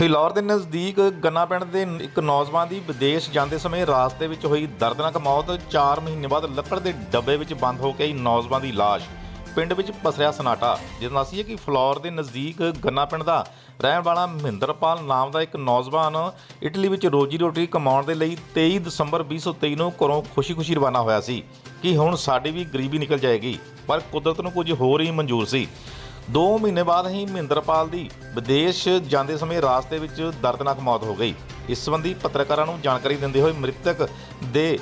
ਫਿਲੌਰ ਦੇ ਨਜ਼ਦੀਕ ਗੰਨਾ ਪਿੰਡ ਦੇ ਇੱਕ ਨੌਜਵਾਨ ਦੀ ਵਿਦੇਸ਼ ਜਾਂਦੇ ਸਮੇਂ ਰਾਸਤੇ ਵਿੱਚ ਹੋਈ ਦਰਦਨਾਕ ਮੌਤ 4 ਮਹੀਨੇ ਬਾਅਦ ਲੱਕੜ ਦੇ ਡੱਬੇ ਵਿੱਚ ਬੰਦ ਹੋ ਕੇ ਆਈ ਨੌਜਵਾਨ ਦੀ ਲਾਸ਼। ਪਿੰਡ ਵਿੱਚ ਪਸਰਿਆ ਸਨਾਟਾ, ਜਿਸ ਨਾਲ ਸੀ ਕਿ ਫਿਲੌਰ ਦੇ ਨਜ਼ਦੀਕ ਗੰਨਾ ਪਿੰਡ ਦਾ ਰਹਿਣ ਵਾਲਾ ਮਹਿੰਦਰਪਾਲ ਨਾਮ ਦਾ ਇੱਕ ਨੌਜਵਾਨ ਇਟਲੀ ਵਿੱਚ ਰੋਜੀ ਰੋਟੀ ਕਮਾਉਣ ਦੇ ਲਈ 23 ਦਸੰਬਰ 2023 ਨੂੰ ਘਰੋਂ ਖੁਸ਼ੀ-ਖੁਸ਼ੀ ਰਵਾਨਾ ਹੋਇਆ ਸੀ ਕਿ ਹੁਣ ਸਾਡੀ ਵੀ ਗਰੀਬੀ ਨਿਕਲ ਜਾਏਗੀ, ਪਰ ਕੁਦਰਤ ਨੂੰ ਕੁਝ ਹੋਰ ਹੀ ਮਨਜ਼ੂਰ ਸੀ। 2 ਮਹੀਨੇ ਬਾਅਦ ਹੀ ਮਹਿੰਦਰਪਾਲ ਦੀ ਵਿਦੇਸ਼ ਜਾਂਦੇ ਸਮੇਂ ਰਾਸਤੇ ਵਿੱਚ ਦਰਦਨਾਕ ਮੌਤ ਹੋ ਗਈ। ਇਸ ਸੰਬੰਧੀ ਪੱਤਰਕਾਰਾਂ ਨੂੰ ਜਾਣਕਾਰੀ ਦਿੰਦੇ ਹੋਏ ਮ੍ਰਿਤਕ ਦੇ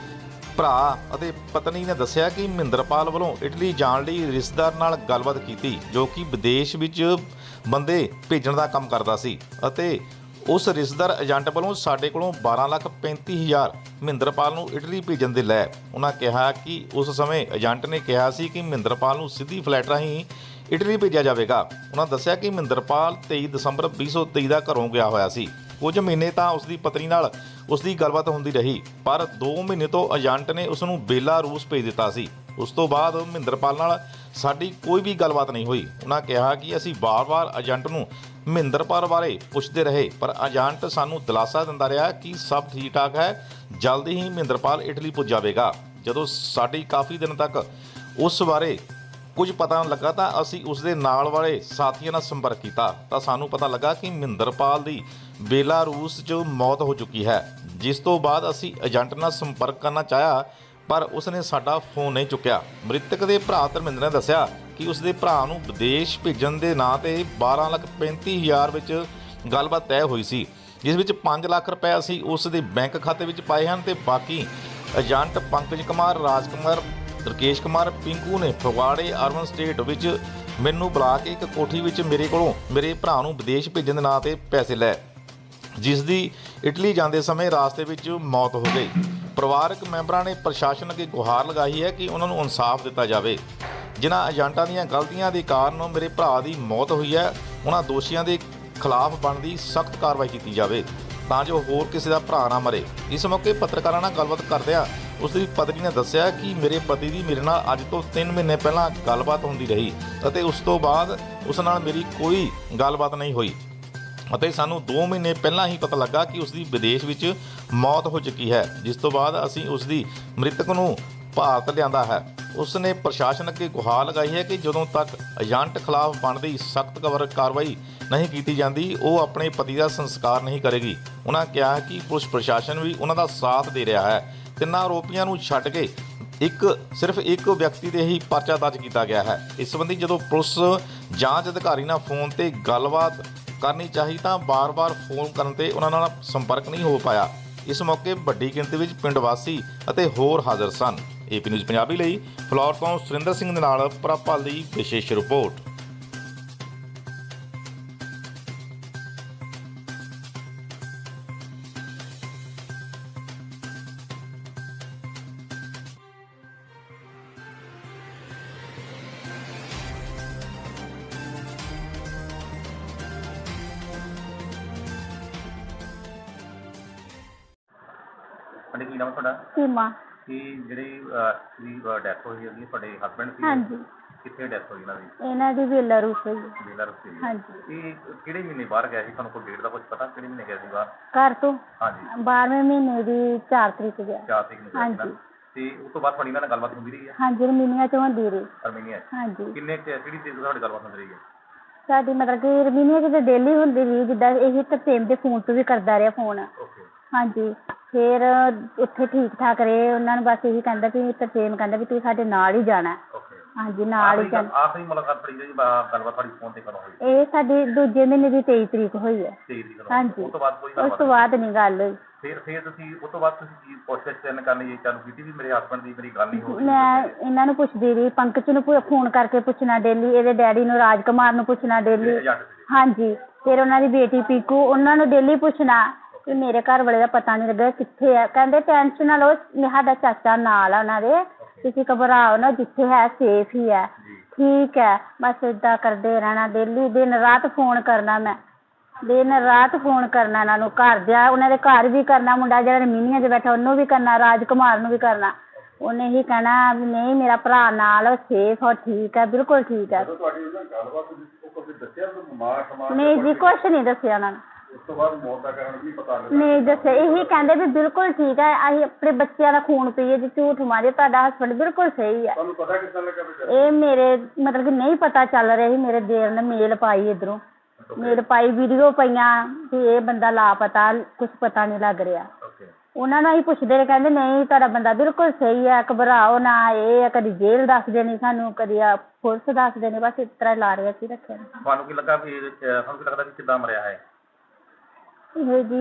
ਭਰਾ ਅਤੇ ਪਤਨੀ ਨੇ ਦੱਸਿਆ ਕਿ ਮਹਿੰਦਰਪਾਲ ਵੱਲੋਂ ਇਟਲੀ ਜਾਣ ਲਈ ਰਿਸ਼ਤੇਦਾਰ ਨਾਲ ਗੱਲਬਾਤ ਕੀਤੀ, ਜੋ ਕਿ ਵਿਦੇਸ਼ ਵਿੱਚ ਬੰਦੇ ਭੇਜਣ ਦਾ ਕੰਮ ਕਰਦਾ ਸੀ ਅਤੇ ਉਸ ਰਿਸ਼ਤੇਦਾਰ ਏਜੰਟ ਵੱਲੋਂ ਸਾਡੇ ਕੋਲੋਂ 12 ਲੱਖ 35 ਹਜ਼ਾਰ ਮਹਿੰਦਰਪਾਲ ਨੂੰ ਇਟਲੀ ਭੇਜਣ ਦੇ ਲੈ। ਉਹਨਾਂ ਕਿਹਾ ਕਿ ਉਸ ਸਮੇਂ ਏਜੰਟ ਨੇ ਕਿਹਾ ਸੀ ਕਿ ਮਹਿੰਦਰਪਾਲ ਨੂੰ ਸਿੱਧੀ ਫਲੈਟ ਰਾਹੀਂ ਇਟਲੀ ਭੇਜਿਆ ਜਾਵੇਗਾ। ਉਹਨਾਂ ਦੱਸਿਆ ਕਿ ਮਹਿੰਦਰਪਾਲ 23 ਦਸੰਬਰ 2023 ਦਾ ਘਰੋਂ ਗਿਆ ਹੋਇਆ ਸੀ। ਕੁਝ ਮਹੀਨੇ ਤਾਂ ਉਸ ਦੀ ਪਤਨੀ ਨਾਲ ਉਸ ਦੀ ਗੱਲਬਾਤ ਹੁੰਦੀ ਰਹੀ, ਪਰ 2 ਮਹੀਨੇ ਤੋਂ ਏਜੰਟ ਨੇ ਉਸ ਨੂੰ ਬੇਲਾਰੂਸ ਭੇਜ ਦਿੱਤਾ ਸੀ। ਉਸ ਤੋਂ ਬਾਅਦ ਮਹਿੰਦਰਪਾਲ ਨਾਲ ਸਾਡੀ ਕੋਈ ਵੀ ਗੱਲਬਾਤ ਨਹੀਂ ਹੋਈ। ਉਹਨਾਂ ਕਿਹਾ ਕਿ ਅਸੀਂ ਵਾਰ-ਵਾਰ ਏਜੰਟ ਨੂੰ ਮਹਿੰਦਰਪਾਲ ਬਾਰੇ ਪੁੱਛਦੇ ਰਹੇ, ਪਰ ਏਜੰਟ ਸਾਨੂੰ ਦਿਲਾਸਾ ਦਿੰਦਾ ਰਿਹਾ ਕਿ ਸਭ ਠੀਕ ਠਾਕ ਹੈ, ਜਲਦੀ ਹੀ ਮਹਿੰਦਰਪਾਲ ਇਟਲੀ ਪੁੱਜ ਜਾਵੇਗਾ। ਜਦੋਂ ਸਾਡੀ ਕਾਫੀ ਦਿਨ ਤੱਕ ਉਸ ਬਾਰੇ ਕੁਝ ਪਤਾ ਨਾ ਲੱਗਾ ਤਾਂ ਅਸੀਂ ਉਸ ਦੇ ਨਾਲ ਵਾਲੇ ਸਾਥੀਆਂ ਨਾਲ ਸੰਪਰਕ ਕੀਤਾ। ਤਾਂ ਸਾਨੂੰ ਪਤਾ ਲੱਗਾ ਕਿ ਮਹਿੰਦਰਪਾਲ ਦੀ ਬੇਲਾਰੂਸ 'ਚ ਮੌਤ ਹੋ ਚੁੱਕੀ ਹੈ। ਜਿਸ ਤੋਂ ਬਾਅਦ ਅਸੀਂ ਏਜੰਟ ਨਾਲ ਸੰਪਰਕ ਕਰਨਾ ਚਾਹਿਆ, ਪਰ ਉਸ ਨੇ ਸਾਡਾ ਫੋਨ ਨਹੀਂ ਚੁੱਕਿਆ। ਮ੍ਰਿਤਕ ਦੇ ਭਰਾ ਧਰਮਿੰਦਰ ਨੇ ਦੱਸਿਆ ਕਿ ਉਸ ਦੇ ਭਰਾ ਨੂੰ ਵਿਦੇਸ਼ ਭੇਜਣ ਦੇ ਨਾਂ ਤੇ 12 ਲੱਖ 35 ਹਜ਼ਾਰ ਵਿੱਚ ਗੱਲਬਾਤ ਤੈਅ ਹੋਈ ਸੀ, ਜਿਸ ਵਿੱਚ 5 ਲੱਖ ਰੁਪਏ ਅਸੀਂ ਉਸ ਦੇ ਬੈਂਕ ਖਾਤੇ ਵਿੱਚ ਪਾਏ ਹਨ ਤੇ ਬਾਕੀ ਏਜੰਟ ਪੰਕਜ ਕੁਮਾਰ ਰਾਜ ਕੁਮਾਰ ਰਕੇਸ਼ ਕੁਮਾਰ, ਪਿੰਕੂ ਨੇ ਫਗਵਾੜੇ ਅਰਬਨ ਸਟੇਟ ਵਿੱਚ ਮੈਨੂੰ ਬੁਲਾ ਕੇ ਇੱਕ ਕੋਠੀ ਵਿੱਚ ਮੇਰੇ ਕੋਲੋਂ ਮੇਰੇ ਭਰਾ ਨੂੰ ਵਿਦੇਸ਼ ਭੇਜਣ ਦੇ ਨਾਂ ਤੇ ਪੈਸੇ ਲੈ। ਜਿਸ ਦੀ ਇਟਲੀ ਜਾਂਦੇ ਸਮੇਂ ਰਾਸਤੇ ਵਿੱਚ ਮੌਤ ਹੋ ਗਈ। ਪਰਿਵਾਰਕ ਮੈਂਬਰਾਂ ਨੇ ਪ੍ਰਸ਼ਾਸਨ ਅੱਗੇ ਗੁਹਾਰ ਲਗਾਈ ਹੈ ਕਿ ਉਹਨਾਂ ਨੂੰ ਇਨਸਾਫ ਦਿੱਤਾ ਜਾਵੇ। ਜਿਨ੍ਹਾਂ ਏਜੰਟਾਂ ਦੀਆਂ ਗਲਤੀਆਂ ਦੇ ਕਾਰਨ ਮੇਰੇ ਭਰਾ ਦੀ ਮੌਤ ਹੋਈ ਹੈ, ਉਹਨਾਂ ਦੋਸ਼ੀਆਂ ਦੇ ਖਿਲਾਫ ਬਣਦੀ ਸਖਤ ਕਾਰਵਾਈ ਕੀਤੀ ਜਾਵੇ ਤਾਂ ਜੋ ਹੋਰ ਕਿਸੇ ਦਾ ਭਰਾ ਨਾ ਮਰੇ। ਇਸ ਮੌਕੇ ਪੱਤਰਕਾਰਾਂ ਨਾਲ ਗੱਲਬਾਤ ਕਰਦਿਆਂ ਉਸ ਦੀ ਪਤਨੀ ਨੇ ਦੱਸਿਆ ਕਿ ਮੇਰੇ ਪਤੀ ਦੀ ਮੇਰੇ ਨਾਲ ਅੱਜ ਤੋਂ 3 ਮਹੀਨੇ ਪਹਿਲਾਂ ਗੱਲਬਾਤ ਹੁੰਦੀ ਰਹੀ ਅਤੇ ਉਸ ਤੋਂ ਬਾਅਦ ਉਸ ਨਾਲ ਮੇਰੀ ਕੋਈ ਗੱਲਬਾਤ ਨਹੀਂ ਹੋਈ ਅਤੇ ਸਾਨੂੰ 2 ਮਹੀਨੇ ਪਹਿਲਾਂ ਹੀ ਪਤਾ ਲੱਗਾ ਕਿ ਉਸ ਦੀ ਵਿਦੇਸ਼ ਵਿੱਚ ਮੌਤ ਹੋ ਚੁੱਕੀ ਹੈ, ਜਿਸ ਤੋਂ ਬਾਅਦ ਅਸੀਂ ਉਸ ਦੀ ਮ੍ਰਿਤਕ ਨੂੰ ਭਾਰਤ ਲਿਆਂਦਾ ਹੈ। ਉਸ ਨੇ ਪ੍ਰਸ਼ਾਸਨ ਅੱਗੇ ਗੁਹਾਰ ਲਗਾਈ ਹੈ ਕਿ ਜਦੋਂ ਤੱਕ ਏਜੰਟ ਖਿਲਾਫ ਬਣਦੀ ਸਖਤ ਕਵਰ ਕਾਰਵਾਈ ਨਹੀਂ ਕੀਤੀ ਜਾਂਦੀ, ਉਹ ਆਪਣੇ ਪਤੀ ਦਾ ਸੰਸਕਾਰ ਨਹੀਂ ਕਰੇਗੀ। ਉਹਨਾਂ ਕਿਹਾ ਕਿ ਪੁਲਿਸ ਪ੍ਰਸ਼ਾਸਨ ਵੀ ਉਹਨਾਂ ਦਾ ਸਾਥ ਦੇ ਰਿਹਾ ਹੈ। ਤਿੰਨਾਂ ਆਰੋਪੀਆਂ ਨੂੰ ਛੱਡ ਕੇ ਇੱਕ, ਸਿਰਫ ਇੱਕ ਵਿਅਕਤੀ ਤੇ ਹੀ ਪਰਚਾ ਦਰਜ ਕੀਤਾ ਗਿਆ ਹੈ। ਇਸ ਸੰਬੰਧੀ ਜਦੋਂ ਪੁਲਿਸ ਜਾਂਚ ਅਧਿਕਾਰੀ ਨਾਲ ਫੋਨ ਤੇ ਗੱਲਬਾਤ ਕਰਨੀ ਚਾਹੀ ਤਾਂ ਬਾਰ-ਬਾਰ ਫੋਨ ਕਰਨ ਤੇ ਉਹਨਾਂ ਨਾਲ ਸੰਪਰਕ ਨਹੀਂ ਹੋ ਪਾਇਆ। ਇਸ ਮੌਕੇ ਵੱਡੀ ਗਿਣਤੀ ਵਿੱਚ ਪਿੰਡ ਵਾਸੀ ਅਤੇ ਹੋਰ ਹਾਜ਼ਰ ਸਨ। ਏਪੀ ਨਿਊਜ਼ ਪੰਜਾਬੀ ਲਈ ਫਲੋਰ ਤੋਂ ਸੁਰਿੰਦਰ ਸਿੰਘ ਦੇ ਨਾਲ ਪ੍ਰਭਪਾਲ ਦੀ ਵਿਸ਼ੇਸ਼ ਰਿਪੋਰਟ। ਹਾਂਜੀ ਕੀ ਨਾਮ ਹੈ ਤੁਹਾਡਾ? ਸੀਮਾ। ਕੀ ਜਿਹੜੀ ਅਹ, ਦੀ ਡੈਥ ਹੋਈ ਹੈਗੀ ਤੁਹਾਡੇ ਹਸਬੰਡ ਸੀ ਹਾਂਜੀ। ਕਿੱਥੇ ਡੈਥ ਹੋਈ ਇਹਨਾਂ ਦੀ? ਇਹਨਾਂ ਦੀ ਬੇਲਾਰੂਸ ਹੋਈ ਹੈ। ਬੇਲਾਰੂਸ ਸੀ ਹਾਂਜੀ। ਇਹ ਕਿਹੜੇ ਮਹੀਨੇ ਬਾਹਰ ਗਿਆ ਸੀ? ਤੁਹਾਨੂੰ ਕੋਈ ਡੇਟ ਦਾ ਕੁਝ ਪਤਾ? ਕਿਹੜੇ ਮਹੀਨੇ ਗਿਆ ਸੀ ਬਾਹਰ? ਘਰ ਤੋਂ। ਹਾਂਜੀ। 12ਵੇਂ ਮਹੀਨੇ ਦੀ 4 ਤਰੀਕ ਗਿਆ। ਚਾਰ ਤਰੀਕ ਨੂੰ ਗਿਆ ਸੀ ਨਾ? ਹਾਂਜੀ। ਤੇ ਉਸ ਤੋਂ ਬਾਅਦ ਤੁਹਾਡੀ ਇਹਨਾਂ ਨਾਲ ਗੱਲਬਾਤ ਹੁੰਦੀ ਰਹੀ ਹੈ? ਹਾਂਜੀ ਰਮੀਨੀਆ ਚ ਹੁੰਦੀ ਰਹੀ। ਅਰਮੀਨੀਆ 'ਚ? ਹਾਂਜੀ। ਕਿੰਨੇ ਕੁ- ਕਿਹੜੀ ਤਰੀਕ ਤੋਂ ਤੁਹਾਡੀ ਗੱਲਬਾਤ ਹੁੰਦੀ ਰਹੀ ਹੈ? ਸਾਡੀ ਮਤਲਬ ਕਿ ਰਮੀਨੀਆ ਚ ਡੇਲੀ ਹੁੰਦੀ ਰਹੀ ਜਿੱਦਾਂ ਇਹੀ ਤਰਸੇਮ ਦੇ ਫੋਨ ਤੋਂ ਵੀ ਕਰਦਾ ਰਿਹਾ ਫੋਨ ਓਕੇ ਹਾਂਜੀ। ਫਿਰ ਉੱਥੇ ਠੀਕ ਠਾਕ ਰਹੇ ਉਹਨਾਂ ਨੂੰ ਬਸ ਇਹੀ ਕਹਿੰਦਾ ਵੀ ਤਰਸੇਮ ਕਹਿੰਦਾ ਵੀ ਤੂੰ ਸਾਡੇ ਨਾਲ ਹੀ ਜਾਣਾ। ਹੈ। ਓਕੇ ਹਾਂਜੀ ਨਾਲ ਹੀ ਆਖਰੀ ਗੱਲ- ਜਾਣਾ। ਆਖਰੀ ਮੁਲਾਕਾਤ ਤੁਹਾਡੀ ਜਿਹੜੀ ਬਾ- ਗੱਲਬਾਤ ਤੁਹਾਡੀ ਫੋਨ ਤੇ ਕਦੋਂ ਹੋਈ? ਇਹ ਸਾਡੀ ਦੂਜੇ ਮਹੀਨੇ ਦੀ 23 ਤਰੀਕ ਹੋਈ ਹੈ। 23 ਤਰੀਕ ਨੂੰ ਹਾਂਜੀ। ਉਸ ਤੋਂ ਬਾਅਦ ਕੋਈ ਉਸ ਗੱਲਬਾਤ ਤੋਂ ਬਾਅਦ ਨਹੀਂ ਗੱਲ ਹੋਈ। ਫਿਰ ਫਿਰ ਤੁਸੀਂ ਉਸ ਤੋਂ ਬਾਅਦ ਤੁਸੀਂ ਕੀ ਕੋਸ਼ਿਸ਼ ਕਰਨ ਕਰਨੀ ਚਾਲੂ ਕੀਤੀ ਵੀ ਮੇਰੇ ਹਸਬੰਡ ਦੀ ਮੇਰੀ ਗੱਲ ਨਹੀਂ ਹੋ ਰਹੀ? ਮੈਂ ਇਹਨਾਂ ਨੂੰ ਪੁੱਛਦੀ ਰਹੀ ਪੰਕਜ ਨੂੰ ਫੋਨ ਕਰਕੇ ਪੁੱਛਣਾ ਡੇਲੀ ਇਹਦੇ ਡੈਡੀ ਨੂੰ ਰਾਜ ਕੁਮਾਰ ਨੂੰ ਪੁੱਛਣਾ ਡੇਲੀ ਏਜੰਟ ਹਾਂਜੀ। ਫਿਰ ਉਹਨਾਂ ਦੀ ਬੇਟੀ ਪੀਕੂ ਉਹਨਾਂ ਨੂੰ ਡੇਲੀ ਪੁੱਛਣਾ। ਕਿ ਮੇਰੇ ਘਰ ਵਾਲੇ ਦਾ ਪਤਾ ਨਹੀਂ ਲੱਗਾ ਕਿੱਥੇ ਹੈ ਕਹਿੰਦੇ ਟੈਨਸ਼ਨ ਨਾ ਲਓ ਸਾਡਾ ਚਾਚਾ ਨਾਲ ਆ ਉਹਨਾਂ ਦੇ। ਤੁਸੀਂ ਘਬਰਾਓ ਨਾ ਜਿੱਥੇ ਹੈ ਸੇਫ ਹੀ ਹੈ। ਠੀਕ ਹੈ। ਬਸ ਏਦਾਂ ਕਰਦੇ ਰਹਿਣਾ। ਡੇਲੀ ਦਿਨ ਰਾਤ ਫੋਨ ਕਰਨਾ ਮੈਂ। ਦਿਨ ਰਾਤ ਫੋਨ ਕਰਨਾ ਇਹਨਾਂ ਨੂੰ। ਘਰ ਦਿਆ ਉਹਨਾਂ ਦੇ ਘਰ ਵੀ ਕਰਨਾ। ਮੁੰਡਾ ਜਿਹੜਾ ਰਮੀਨੀਆ 'ਚ ਬੈਠਾ ਉਹਨੂੰ ਵੀ ਕਰਨਾ। ਰਾਜ ਕੁਮਾਰ ਨੂੰ ਵੀ ਕਰਨਾ। ਉਹਨੇ ਹੀ ਕਹਿਣਾ ਵੀ ਨਹੀਂ ਮੇਰਾ ਭਰਾ ਨਾਲ ਸੇਫ ਹੋ ਠੀਕ ਹੈ। ਬਿਲਕੁਲ ਠੀਕ ਹੈ। ਤੁਹਾਡੀ ਉਹਨਾਂ ਗੱਲਬਾਤ ਉਹ ਕੋਈ ਦੱਸਿਆ? ਬਿਮਾਰ ਸਮਾਰ ਨਹੀਂ ਜੀ ਕੁਛ ਨਹੀਂ ਦੱਸਿਆ ਉਹਨਾਂ ਨੇ। ਉਸ ਤੋਂ ਬਾਅਦ ਮੌਤ ਦਾ ਕਾਰਨ ਵੀ ਪਤਾ ਲੱਗਾ ਨਹੀਂ ਦੱਸਿਆ ਇਹੀ ਕਹਿੰਦੇ ਵੀ ਬਿਲਕੁਲ ਠੀਕ ਹੈ ਅਸੀਂ ਆਪਣੇ ਬੱਚਿਆਂ ਦਾ ਖੂਨ ਪੀਏ ਜੇ ਝੂਠ ਮਾਰੇ ਤੁਹਾਡਾ ਹਸਬੰਡ ਬਿਲਕੁਲ ਸਹੀ ਹੈ। ਤੁਹਾਨੂੰ ਪਤਾ ਕਿੱਦਾਂ ਲੱਗਾ ਵੀ ਇਹ ਮੇਰੇ ਮਤਲਬ ਕਿ ਨਹੀਂ ਪਤਾ ਚੱਲ ਰਿਹਾ ਸੀ ਮੇਰੇ ਦੇਰ ਨੇ ਮੇਲ ਪਾਈ ਇਧਰੋਂ। ਮੇਲ ਪਾਈ ਵੀਡੀਓ ਪਈਆਂ ਵੀ ਇਹ ਬੰਦਾ ਲਾਪਤਾ ਕੁਝ ਪਤਾ ਨਹੀਂ ਲੱਗ ਰਿਹਾ। ਉਹਨਾਂ ਨੂੰ ਅਸੀਂ ਪੁੱਛਦੇ ਰਹੇ ਕਹਿੰਦੇ ਨਹੀਂ ਤੁਹਾਡਾ ਬੰਦਾ ਬਿਲਕੁਲ ਸਹੀ ਹੈ ਘਬਰਾਓ ਨਾ ਇਹ ਆ, ਕਦੀ ਜੇਲ੍ਹ ਦੱਸਦੇ ਨੇ ਸਾਨੂੰ ਕਦੀ ਆ ਪੁਲਿਸ ਦੱਸਦੇ ਨੇ ਬਸ ਇਸ ਤਰ੍ਹਾਂ ਹੀ ਲਾ ਰਹੇ ਸੀ ਰੱਖਿਆ। ਤੁਹਾਨੂੰ ਕੀ ਲੱਗਾ ਵੀ ਇਹ- ਅਹ ਤੁਹਾਨੂੰ ਕੀ ਲੱਗਦਾ ਵੀ ਕਿੱਦਾਂ ਮਰਿਆ ਹੈ ਇਹ ਜੀ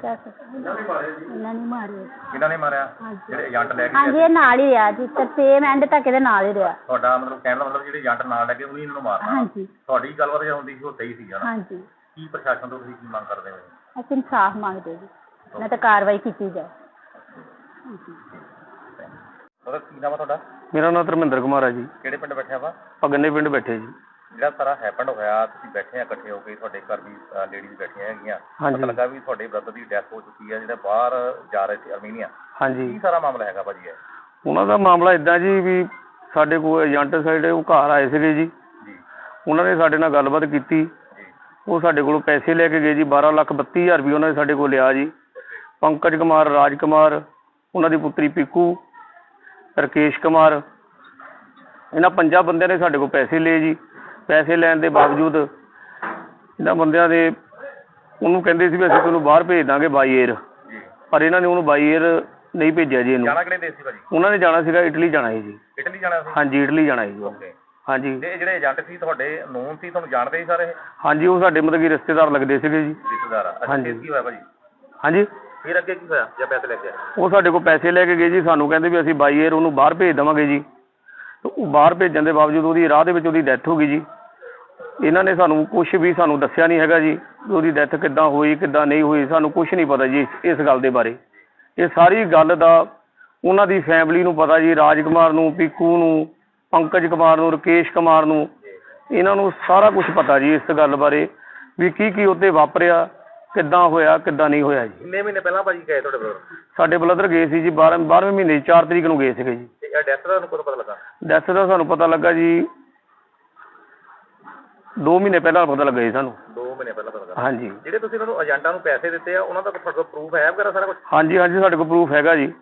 ਕਹਿ ਸਕਦੇ ਇਹਨਾਂ ਨੇ ਮਾਰਿਆ ਜੀ। ਇਹਨਾਂ ਨੇ ਮਾਰੇ ਕਿਹਨਾਂ ਨੇ ਮਾਰਿਆ? ਹਾਂਜੀ। ਜਿਹੜੇ ਏਜੰਟ ਲੈ ਕੇ ਹਾਂਜੀ ਗਏ ਇਹ ਨਾਲ ਹੀ ਰਿਹਾ ਜੀ। ਤੇ ਸੇਮ ਐਂਡ ਤੱਕ ਇਹਦੇ ਨਾਲ ਹੀ ਰਿਹਾ। ਤੁਹਾਡਾ ਮਤਲਬ ਕਹਿਣ ਦਾ ਮਤਲਬ ਜਿਹੜੇ ਏਜੰਟ ਨਾਲ ਲੈ ਕੇ ਉਹਨੇ ਇਹਨਾਂ ਨੂੰ ਮਾਰਨਾ। ਹਾਂਜੀ। ਤੁਹਾਡੀ ਗੱਲਬਾਤ ਜੇ ਹੁੰਦੀ ਸੀ ਉਹ ਸਹੀ ਸੀ ਹਨਾ ਹਾਂਜੀ। ਕੀ ਪ੍ਰਸ਼ਾਸਨ ਤੋਂ ਤੁਸੀਂ ਕੀ ਮੰਗ ਕਰਦੇ ਹੋ? ਅਸੀਂ ਇਨਸਾਫ ਮੰਗਦੇ ਜੀ। ਨਾ ਤਾਂ ਕਾਰਵਾਈ ਕੀਤੀ ਜਾਏ। ਉਹਦਾ ਕੀ ਨਾਮ ਆ ਤੁਹਾਡਾ? ਮੇਰਾ ਨਾਮ ਧਰਮਿੰਦਰ ਕੁਮਾਰ ਹੈ ਜੀ। ਕਿਹੜੇ ਪਿੰਡ ਬੈਠਿਆ ਵਾ ਆਪਾਂ? ਗੰਨੇ ਪਿੰਡ ਬੈਠੇ ਜੀ। ਜਿਹੜਾ ਸਾਰਾ ਹੈਪਨ ਹੋਇਆ ਤੁਸੀਂ ਬੈਠੇ ਆ ਇਕੱਠੇ ਹੋ ਕੇ ਤੁਹਾਡੇ ਘਰ ਵੀ ਲੇਡੀਜ਼ ਬੈਠੀਆਂ ਹੈਗੀਆਂ। ਹਾਂਜੀ। ਪਤਾ ਲੱਗਾ ਵੀ ਤੁਹਾਡੇ ਬ੍ਰਦਰ ਦੀ ਡੈਥ ਹੋ ਚੁੱਕੀ ਹੈ ਜਿਹੜਾ ਬਾਹਰ ਜਾ ਰਹੇ ਸੀ ਅਰਮੀਨੀਆ। ਕੀ ਹਾਂਜੀ ਸਾਰਾ ਮਾਮਲਾ ਹੈਗਾ ਭਾਜੀ ਇਹ? ਉਹਨਾਂ ਦਾ ਮਾਮਲਾ ਇਦਾਂ ਜੀ ਵੀ ਸਾਡੇ ਕੋਲ ਏਜੰਟ ਸਾਡੇ ਉਹ ਘਰ ਆਏ ਸੀਗੇ ਜੀ। ਜੀ। ਉਹਨਾਂ ਨੇ ਸਾਡੇ ਨਾਲ ਗੱਲਬਾਤ ਕੀਤੀ। ਜੀ। ਉਹ ਸਾਡੇ ਕੋਲੋਂ ਪੈਸੇ ਲੈ ਕੇ ਗਏ ਜੀ 12 ਲੱਖ 32 ਹਜ਼ਾਰ ਰੁਪਏ ਉਹਨਾਂ ਨੇ ਸਾਡੇ ਕੋਲ ਲਿਆ ਜੀ। ਪੰਕਜ ਕੁਮਾਰ ਰਾਜ ਕੁਮਾਰ ਉਹਨਾਂ ਦੀ ਪੁੱਤਰੀ ਪੀਕੂ ਰਕੇਸ਼ ਕੁਮਾਰ। ਇਹਨਾਂ ਪੰਜਾਂ ਬੰਦਿਆਂ ਨੇ ਸਾਡੇ ਕੋਲ ਪੈਸੇ ਲਏ ਜੀ। ਪੈਸੇ ਲੈਣ ਦੇ ਬਾਵਜੂਦ ਇਹਨਾਂ ਬੰਦਿਆਂ ਦੇ ਉਹਨੂੰ ਕਹਿੰਦੇ ਸੀ ਵੀ ਅਸੀਂ ਤੁਹਾਨੂੰ ਬਾਹਰ ਭੇਜ ਦਾਂਗੇ ਬਾਈ ਏਅਰ ਪਰ ਇਹਨਾਂ ਨੇ ਉਹਨੂੰ ਬਾਈ ਏਅਰ ਨਹੀਂ ਭੇਜਿਆ ਜੀ ਇਹਨੂੰ। ਜਾਣਾ ਕਿਹੜੇ ਦੇਸ਼ ਸੀ ਭਾਜੀ? ਉਹਨਾਂ ਨੇ ਜਾਣਾ ਸੀਗਾ ਇਟਲੀ ਜਾਣਾ ਸੀ ਜੀ। ਇਟਲੀ ਜਾਣਾ ਸੀ? ਹਾਂਜੀ ਇਟਲੀ ਜਾਣਾ ਸੀ ਉਹ। ਹਾਂਜੀ। ਤੇ ਇਹ ਜਿਹੜੇ ਏਜੰਟ ਸੀ ਤੁਹਾਡੇ ਨੂਨ ਸੀ ਤੁਹਾਨੂੰ ਜਾਣਦੇ ਸੀ ਸਾਰੇ ਇਹ? ਹਾਂਜੀ ਉਹ ਸਾਡੇ ਮਤਲਬ ਕਿ ਰਿਸ਼ਤੇਦਾਰ ਲੱਗਦੇ ਸੀਗੇ ਜੀ। ਰਿਸ਼ਤੇਦਾਰ ਅੱਛਾ ਹਾਂਜੀ। ਫਿਰ ਕੀ ਹੋਇਆ ਭਾਜੀ? ਹਾਂਜੀ? ਫਿਰ ਅੱਗੇ ਕੀ ਹੋਇਆ ਜਾਂ ਪੈਸੇ ਲੈ ਕੇ ਆਏ? ਉਹ ਸਾਡੇ ਕੋਲ ਪੈਸੇ ਲੈ ਕੇ ਗਏ ਜੀ। ਸਾਨੂੰ ਕਹਿੰਦੇ ਵੀ ਅਸੀਂ ਬਾਈ ਏਅਰ ਉਹਨੂੰ ਬਾਹਰ ਭੇਜ ਦੇਵਾਂਗੇ ਜੀ। ਤੇ ਉਹ ਬਾਹਰ ਭੇਜਣ ਦੇ ਬਾਵਜੂਦ ਉਹਦੀ ਰਾਹ ਦੇ ਵਿੱਚ ਉਹਦੀ ਡੈਥ ਹੋ ਗਈ ਜੀ। ਇਹਨਾਂ ਨੇ ਸਾਨੂੰ ਕੁਝ ਵੀ ਸਾਨੂੰ ਦੱਸਿਆ ਨਹੀਂ ਹੈਗਾ ਜੀ ਉਹਦੀ ਡੈਥ ਕਿੱਦਾਂ ਹੋਈ ਕਿੱਦਾਂ ਨਹੀਂ ਹੋਈ ਸਾਨੂੰ ਕੁਝ ਨਹੀਂ ਪਤਾ ਜੀ ਇਸ- ਗੱਲ ਦੇ ਬਾਰੇ। ਇਹ ਸਾਰੀ ਗੱਲ ਦਾ ਉਹਨਾਂ ਦੀ ਫੈਮਿਲੀ ਨੂੰ ਪਤਾ ਜੀ ਰਾਜਕੁਮਾਰ ਨੂੰ ਪੀਕੂ ਨੂੰ ਪੰਕਜ ਕੁਮਾਰ ਨੂੰ ਰਕੇਸ਼ ਕੁਮਾਰ ਨੂੰ ਇਹਨਾਂ ਨੂੰ ਸਾਰਾ ਕੁਝ ਪਤਾ ਜੀ ਇਸ ਗੱਲ ਬਾਰੇ ਵੀ ਕੀ ਕੀ ਉੱਤੇ ਵਾਪਰਿਆ ਕਿੱਦਾਂ ਹੋਇਆ ਕਿੱਦਾਂ ਨਹੀਂ ਹੋਇਆ ਜੀ। ਕਿੰਨੇ ਮਹੀਨੇ ਪਹਿਲਾਂ ਭਾਜੀ ਗਏ ਤੁਹਾਡੇ ਬ੍ਰਦਰ ਸਾਡੇ ਬਲਦਰ ਗਏ ਸੀ ਜੀ 12 12ਵੇਂ ਮਹੀਨੇ 4 ਤਰੀਕ ਨੂੰ ਗਏ ਸੀਗੇ ਜੀ। ਤੇ ਡੈਥ ਦਾ ਤੁਹਾਨੂੰ ਕਦੋਂ ਪਤਾ ਲੱਗਾ? ਡੈਥ ਦਾ ਸਾਨੂੰ ਪਤਾ ਲੱਗਾ ਜੀ 2 ਮਹੀਨੇ ਪਹਿਲਾਂ ਪਤਾ ਲੱਗਾ ਜੀ ਸਾਨੂੰ। 2 ਮਹੀਨੇ ਪਹਿਲਾਂ ਪਤਾ ਲੱਗਾ। ਹਾਂਜੀ। ਜਿਹੜੇ ਤੁਸੀਂ ਇਹਨਾਂ ਨੂੰ ਏਜੰਟਾਂ ਨੂੰ ਪੈਸੇ ਦਿੱਤੇ ਆ ਉਹਨਾਂ ਦਾ ਤੁਹਾਡੇ ਕੋਲ ਪ੍ਰੂਫ ਹੈ ਵਗੈਰਾ ਸਾਰਾ ਕੁਝ ਹਾਂਜੀ ਹਾਂਜੀ ਸਾਡੇ ਕੋਲ ਪ੍ਰੂਫ ਹੈਗਾ ਜੀ।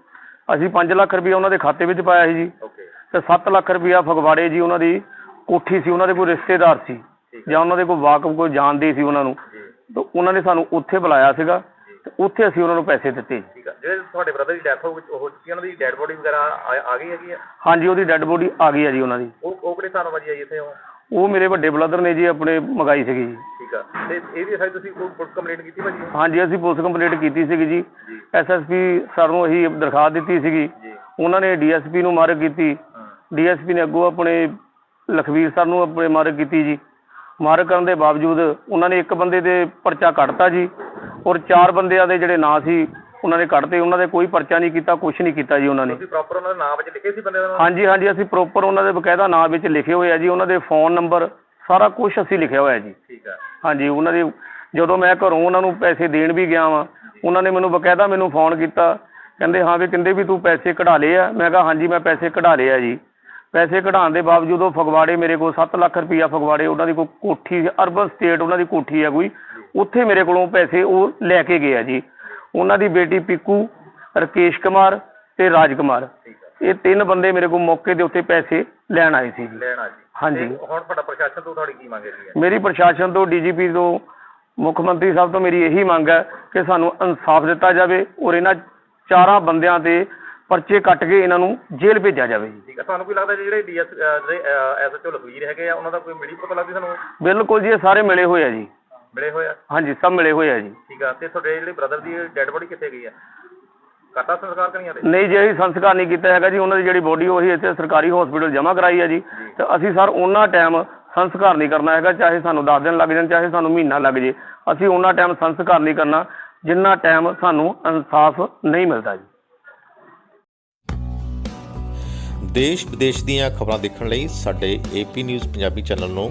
ਅਸੀਂ 5 ਲੱਖ ਰੁਪਏ ਉਹਨਾਂ ਦੇ ਖਾਤੇ ਵਿੱਚ ਪਾਇਆ ਸੀ ਜੀ। ਓਕੇ ਤੇ 7 ਲੱਖ ਰੁਪਇਆ ਫਗਵਾੜੇ ਜੀ ਉਹਨਾਂ ਦੀ ਕੋਠੀ ਸੀ ਉਹਨਾਂ ਦੇ ਕੋਈ ਰਿਸ਼ਤੇਦਾਰ ਸੀ। ਜਾਂ ਉਹਨਾਂ ਦੇ ਕੋਈ ਵਾਕਫ ਕੋਈ ਜਾਣਦੇ ਸੀ ਉਹਨਾਂ ਨੂੰ। ਤੇ ਉਹਨਾਂ ਨੇ ਸਾਨੂੰ ਉੱਥੇ ਬੁਲਾਇਆ ਸੀਗਾ। ਤੇ ਉੱਥੇ ਅਸੀਂ ਉਹਨਾਂ ਨੂੰ ਪੈਸੇ ਦਿੱਤੇ ਜੀ। ਠੀਕ ਆ। ਜਿਹੜੇ ਤੁਹਾਡੇ ਬ੍ਰਦਰ ਦੀ ਡੈਥ ਹੋ ਹੋ ਚੁੱਕੀ ਹੈ, ਉਹਨਾਂ ਦੀ ਡੈਡ ਬੋਡੀ ਵਗੈਰਾ ਆ ਆ ਗਈ ਹੈਗੀ ਆ? ਹਾਂਜੀ ਉਹਦੀ ਡੈੱਡ ਬੋਡੀ ਆ ਗਈ ਹੈ ਜੀ ਉਹਨਾਂ ਦੀ। ਉਹ ਉਹ ਕਿਹੜੇ ਸਾਲ ਭਾਜੀ ਆਈ ਇੱਥੇ ਉਹ? ਉਹ ਮੇਰੇ ਵੱਡੇ ਬਲਦਰ ਨੇ ਜੀ ਆਪਣੇ ਮੰਗਾਈ ਸੀਗੀ ਜੀ। ਠੀਕ ਆ। ਤੇ ਇਹਦੀ ਸਾਈ ਤੁਸੀਂ ਕੋਈ ਪੁਲਿਸ ਕੰਪਲੇਂਟ ਕੀਤੀ ਭਾਜੀ? ਹਾਂਜੀ ਅਸੀਂ ਪੁਲਿਸ ਕੰਪਲੇਂਟ ਕੀਤੀ ਸੀਗੀ ਜੀ। ਐਸਐਸਪੀ ਸਰ ਨੂੰ ਅਸੀਂ ਦਰਖਾਸਤ ਦਿੱਤੀ ਸੀਗੀ। ਉਹਨਾਂ ਨੇ ਡੀਐਸਪੀ ਨੂੰ ਮਾਰਕ ਕੀਤੀ। ਡੀਐਸਪੀ ਨੇ ਅੱਗੋਂ ਆਪਣੇ ਲਖਵੀਰ ਸਰ ਨੂੰ ਆਪਣੇ ਮਾਰਕ ਕੀਤੀ ਜੀ। ਮਾਰਕ ਕਰਨ ਦੇ ਬਾਵਜੂਦ ਉਹਨਾਂ ਨੇ ਇੱਕ ਬੰਦੇ ਦੇ ਪਰਚਾ ਕੱਟਤਾ ਜੀ। ਔਰ ਚਾਰ ਬੰਦਿਆਂ ਦੇ ਜਿਹੜੇ ਨਾਂ ਸੀ ਉਹਨਾਂ ਨੇ ਕੱਢਤੇ ਉਹਨਾਂ ਦੇ ਕੋਈ ਪਰਚਾ ਨਹੀਂ ਕੀਤਾ ਕੁਝ ਨਹੀਂ ਕੀਤਾ ਜੀ ਉਹਨਾਂ ਨੇ। ਤੁਸੀਂ ਪ੍ਰੋਪਰ ਉਹਨਾਂ ਦੇ ਨਾਮ ਵਿੱਚ ਲਿਖੇ ਸੀ ਬੰਦੇ ਦਾ ਨਾਮ ਹਾਂਜੀ ਹਾਂਜੀ ਅਸੀਂ ਪ੍ਰੋਪਰ ਉਹਨਾਂ ਦੇ ਬਕਾਇਦਾ ਨਾਂ ਵਿੱਚ ਲਿਖੇ ਹੋਏ ਆ ਜੀ ਉਹਨਾਂ ਦੇ ਫੋਨ ਨੰਬਰ ਸਾਰਾ ਕੁਝ ਅਸੀਂ ਲਿਖਿਆ ਹੋਇਆ ਜੀ। ਠੀਕ ਆ। ਹਾਂਜੀ ਉਹਨਾਂ ਦੇ ਜਦੋਂ ਮੈਂ ਘਰੋਂ ਉਹਨਾਂ ਨੂੰ ਪੈਸੇ ਦੇਣ ਵੀ ਗਿਆ ਵਾਂ ਉਹਨਾਂ ਨੇ ਮੈਨੂੰ ਬਕਾਇਦਾ ਮੈਨੂੰ ਫੋਨ ਕੀਤਾ ਕਹਿੰਦੇ ਹਾਂ ਵੀ ਕਹਿੰਦੇ ਵੀ ਤੂੰ ਪੈਸੇ ਕਢਾ ਲਏ ਆ। ਮੈਂ ਕਿਹਾ ਹਾਂਜੀ ਮੈਂ ਪੈਸੇ ਕਢਾ ਲਏ ਆ ਜੀ। ਪੈਸੇ ਕਢਾਉਣ ਦੇ ਬਾਵਜੂਦ ਉਹ ਫਗਵਾੜੇ ਮੇਰੇ ਕੋਲ 7 ਲੱਖ ਰੁਪਈਆ ਫਗਵਾੜੇ ਉਹਨਾਂ ਦੀ ਕੋਈ ਕੋਠੀ ਅਰਬਨ ਸਟੇਟ ਉਹਨਾਂ ਦੀ ਕੋਠੀ ਆ ਕੋਈ ਉੱਥੇ ਮੇਰੇ ਕੋਲੋਂ ਪੈਸੇ ਉਹ ਲੈ ਕੇ ਗਏ ਆ ਜੀ। ਉਹਨਾਂ ਦੀ ਬੇਟੀ ਪੀਕੂ ਰਕੇਸ਼ ਕੁਮਾਰ ਤੇ ਰਾਜ ਕੁਮਾਰ। ਇਹ ਤਿੰਨ ਬੰਦੇ ਮੇਰੇ ਕੋਲ ਮੌਕੇ ਦੇ ਉੱਤੇ ਪੈਸੇ ਲੈਣ ਆਏ ਸੀ ਜੀ। ਲੈਣਾ ਜੀ ਹਾਂਜੀ। ਤੇ ਹੁਣ ਤੁਹਾਡਾ ਪ੍ਰਸ਼ਾਸਨ ਤੋਂ ਤੁਹਾਡੀ ਕੀ ਮੰਗ ਹੈਗੀ ਹੈ ਮੇਰੀ ਪ੍ਰਸ਼ਾਸਨ ਤੋਂ ਡੀਜੀਪੀ ਤੋਂ ਮੁੱਖ ਮੰਤਰੀ ਸਾਹਿਬ ਤੋਂ ਮੇਰੀ ਇਹੀ ਮੰਗ ਹੈ ਕਿ ਸਾਨੂੰ ਇਨਸਾਫ ਦਿੱਤਾ ਜਾਵੇ ਔਰ ਇਹਨਾਂ ਚਾਰਾਂ ਬੰਦਿਆਂ ਤੇ ਪਰਚੇ ਕੱਟ ਕੇ ਇਹਨਾਂ ਨੂੰ ਜੇਲ੍ਹ ਭੇਜਿਆ ਜਾਵੇ ਜੀ। ਠੀਕ ਆ। ਤੁਹਾਨੂੰ ਕੀ ਲੱਗਦਾ ਜਿਹੜੇ ਡੀਐਸ ਜਿਹੜੇ ਐਸਐਚਓ ਲਖਵੀਰ ਹੈਗੇ ਆ ਉਹਨਾਂ ਦਾ ਕੋਈ ਮਿਲੀ ਪਤਾ ਲੱਗਦੀ ਤੁਹਾਨੂੰ ਬਿਲਕੁਲ ਜੀ ਇਹ ਸਾਰੇ ਮਿਲੇ ਹੋਏ ਆ ਜੀ। ਮਿਲੇ ਹੋਏ ਆ? ਹਾਂਜੀ ਸਭ ਮਿਲੇ ਹੋਏ ਆ ਜੀ। ਠੀਕ ਆ ਤੇ ਤੁਹਾਡੇ ਜਿਹੜੇ ਬ੍ਰਦਰ ਦੀ ਡੈਡ ਬੋਡੀ ਕਿੱਥੇ ਗਈ ਆ? ਕਰਤਾ ਸੰਸਕਾਰ ਕਰੀਆਂ ਤੇ ਨਹੀਂ ਜੀ ਅਸੀਂ ਸੰਸਕਾਰ ਨਹੀਂ ਕੀਤਾ ਹੈਗਾ ਜੀ। ਉਹਨਾਂ ਦੀ ਜਿਹੜੀ ਬੋਡੀ ਉਹੀ ਇੱਥੇ ਸਰਕਾਰੀ ਹਸਪੀਟਲ ਜਮ੍ਹਾਂ ਕਰਾਈ ਹੈ ਜੀ। ਤੇ ਅਸੀਂ ਸਰ ਉਹਨਾਂ ਟਾਈਮ ਸੰਸਕਾਰ ਨਹੀਂ ਕਰਨਾ ਹੈਗਾ ਚਾਹੇ ਸਾਨੂੰ 10 ਦਿਨ ਲੱਗ ਜਾਣ ਚਾਹੇ ਸਾਨੂੰ ਮਹੀਨਾ ਲੱਗ ਜੇ। ਅਸੀਂ ਉਹਨਾਂ ਟਾਈਮ ਸੰਸਕਾਰ ਨਹੀਂ ਕਰਨਾ ਜਿੰਨਾ ਟਾਈਮ ਸਾਨੂੰ ਇਨਸਾਫ ਨਹੀਂ ਮਿਲਦਾ ਜੀ। ਦੇਸ਼ ਵਿਦੇਸ਼ ਦੀਆਂ ਖਬਰਾਂ ਦੇਖਣ ਲਈ ਸਾਡੇ ਏਪੀ ਨਿਊਜ਼ ਪੰਜਾਬੀ ਚੈਨਲ ਨੂੰ